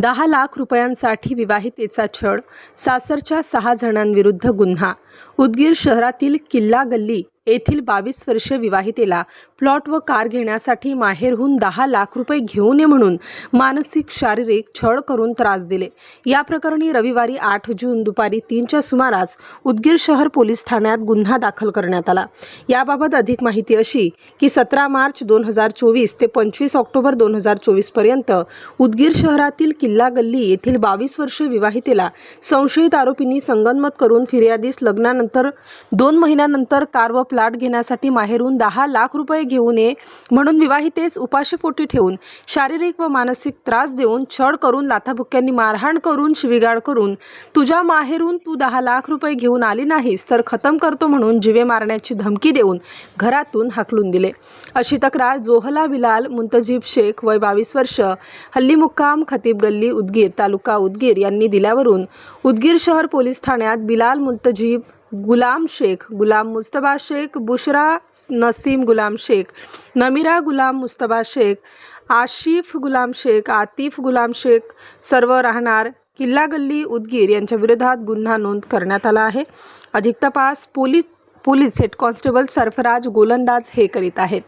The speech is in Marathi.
दहा लाख रुपयांसाठी विवाहितेचा छळ सासरच्या सहा जणांविरुद्ध गुन्हा. उदगीर शहरातील किल्ला गल्ली येथील बावीस वर्षीय विवाहितेला प्लॉट व कार घेण्यासाठी माहेरहून दहा लाख रुपये घेऊ नये म्हणून मानसिक शारीरिक छळ करून त्रास दिले. या प्रकरणी रविवारी आठ जून दुपारी तीनच्या सुमारास उदगीर शहर पोलीस ठाण्यात गुन्हा दाखल करण्यात आला. याबाबत अधिक माहिती अशी की सतरा मार्च दोन हजार चोवीस ते पंचवीस ऑक्टोबर दोन हजार चोवीसपर्यंत उदगीर शहरातील किल्ला गल्ली येथील बावीस वर्षीय विवाहितेला संशयित आरोपींनी संगनमत करून फिर्यादीस लग्नानंतर दोन महिन्यानंतर कार व प्लॉट घेण्यासाठी माहेरून दहा लाख रुपये घेऊ नये म्हणून विवाहितेस उपाशीपोटी ठेवून शारीरिक व मानसिक त्रास देऊन छळ करून लाथाबुक्क्यांनी मारहाण करून शिविगाळ करून तुझ्या माहेरून तू दहा लाख रुपये घेऊन आली नाहीस तर खतम करतो म्हणून जिवे मारण्याची धमकी देऊन घरातून हाकलून दिले. अशी तक्रार जोहला बिलाल मुंतजीब शेख वय बावीस वर्ष हल्ली मुक्काम खतीब गल्ली उदगीर तालुका उदगीर यांनी दिल्यावरून उदगीर शहर पोलीस ठाण्यात बिलाल मुलतजीब गुलाम शेख गुलाम मुस्तबा शेख बुशरा नसीम गुलाम शेख नमिरा गुलाम मुस्तबा शेख आशिफ गुलाम शेख आतिफ गुलाम शेख सर्व राहणार किल्ला गल्ली उदगीर यांच्या विरोधात गुन्हा नोंद करण्यात आला आहे. अधिक तपास police police head constable Sarfaraz Golandaz हे करीत आहेत.